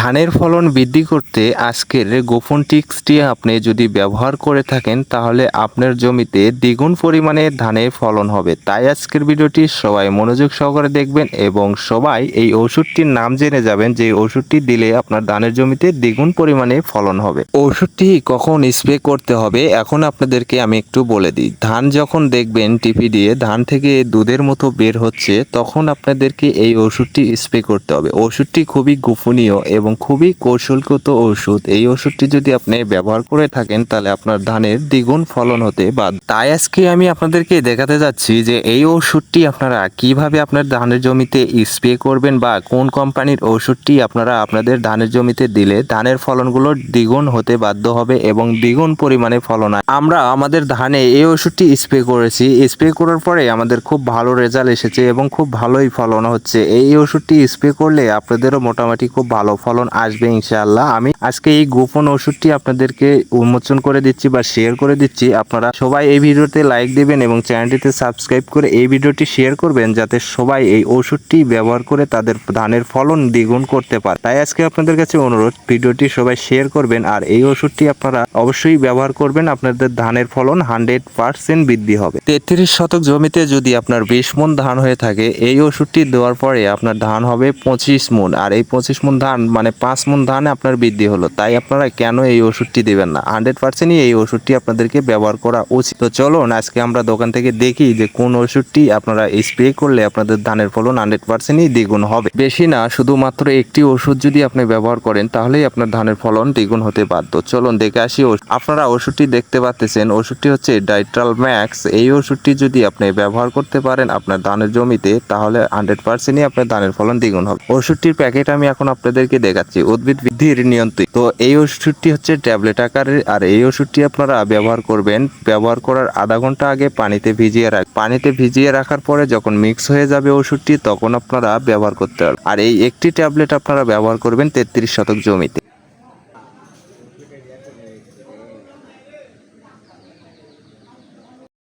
ধানের ফলন বৃদ্ধি করতে আজকের গোপন টিক্সটি আপনি যদি ব্যবহার করে থাকেন, তাহলে আপনার জমিতে দ্বিগুণ পরিমাণে ধানের ফলন হবে। তাই আজকের ভিডিওটি সবাই মনোযোগ সহকারে দেখবেন এবং সবাই এই ওষুধটির নাম জেনে যাবেন যে ওষুধটি দিলে আপনার ধানের জমিতে দ্বিগুণ পরিমাণে ফলন হবে। ওষুধটি কখন স্প্রে করতে হবে, এখন আপনাদেরকে আমি একটু বলে দিই। ধান যখন দেখবেন টিপি দিয়ে, ধান থেকে দুধের মতো বের হচ্ছে, তখন আপনাদেরকে এই ওষুধটি স্প্রে করতে হবে। ওষুধটি খুবই গোপনীয় এবং খুবই কৌশলগত ওষুধ। এই ওষুধটি যদি আপনি ব্যবহার করে থাকেন, তাহলে আপনার ধানের দ্বিগুণ ফলন হতে বা তাই আজকে আমি আপনাদেরকে দেখাতে যাচ্ছি যে এই ওষুধটি আপনারা কীভাবে আপনার ধানের জমিতে স্প্রে করবেন বা কোন কোম্পানির ওষুধটি আপনারা আপনাদের ধানের জমিতে দিলে ধানের ফলনগুলো দ্বিগুণ হতে বাধ্য হবে এবং দ্বিগুণ পরিমাণে ফলন হয় আমরা আমাদের ধানে এই ওষুধটি স্প্রে করেছি। স্প্রে করার পরে আমাদের খুব ভালো রেজাল্ট এসেছে এবং খুব ভালোই ফলন হচ্ছে। এই ওষুধটি স্প্রে করলে আপনাদেরও মোটামুটি খুব ভালো ফলন আসবে ইনশাআল্লাহ। আমি আজকে এই গোপন ওষুধটি আপনাদেরকে উন্মোচন করে দিচ্ছি বা শেয়ার করে দিচ্ছি। আপনারা সবাই এই ভিডিওতে লাইক দেবেন এবং চ্যানেলটিতে সাবস্ক্রাইব করে এই ভিডিওটি শেয়ার করবেন যাতে সবাই এই ওষুধটি ব্যবহার করে তাদের ধানের ফলন দ্বিগুণ করতে পারে। তাই আজকে আপনাদের কাছে অনুরোধ, ভিডিওটি সবাই শেয়ার করবেন আর এই ওষুধটি আপনারা অবশ্যই ব্যবহার করবেন। আপনাদের ধানের ফলন হান্ড্রেড পার্সেন্ট বৃদ্ধি হবে। তেত্রিশ শতক জমিতে যদি আপনার বিশ মন ধান হয়ে থাকে, এই ওষুধটি দেওয়ার পরে আপনার ধান হবে পঁচিশ মন। আর এই পঁচিশ মন ধান মানে পাঁচ মন ধান আপনার বৃদ্ধি হলো। তাই আপনারা কেন এই ওষুধটি দেবেন না? হান্ড্রেড পার্সেন্টই এই ওষুধটি আপনাদেরকে ব্যবহার করা উচিত। তো চলুন, আজকে আমরা দোকান থেকে দেখি যে কোন ওষুধটি আপনারা স্প্রে করলে আপনাদের ধানের ফলন হান্ড্রেড পার্সেন্টই দ্বিগুণ হবে। বেশি না, শুধুমাত্র একটি ওষুধ যদি আপনি ব্যবহার করেন, তাহলেই আপনার ধানের ফলন দ্বিগুণ হতে বাধ্য। চলুন, দেখে আসি আপনারা ওষুধটি দেখতে পাচ্ছেন, ওষুধটি হচ্ছে ডাইট্রাল ম্যাক্স এই ওষুধটি যদি আপনি ব্যবহার করতে পারেন আপনার ধানের জমিতে, তাহলে হান্ড্রেড পার্সেন্টই আপনার ধানের ফলন দ্বিগুণ হবে। ওষুধটির প্যাকেট আমি এখন আপনাদেরকে দেখাচ্ছি। উদ্ভিদ বৃদ্ধির নিয়ন্ত্রণ তো এই ওষুধটি হচ্ছে ট্যাবলেট আকারের। আর এই ওষুধটি আপনারা ব্যবহার করবেন। ব্যবহার করার আধা ঘণ্টা আগে পানিতে ভিজিয়ে রাখ পানিতে ভিজিয়ে রাখার পরে যখন মিক্স হয়ে যাবে ওষুধটি, তখন আপনারা ব্যবহার করতে পারবেন। আর এই একটি ট্যাবলেট আপনারা ব্যবহার করবেন তেত্রিশ শতক জমিতে।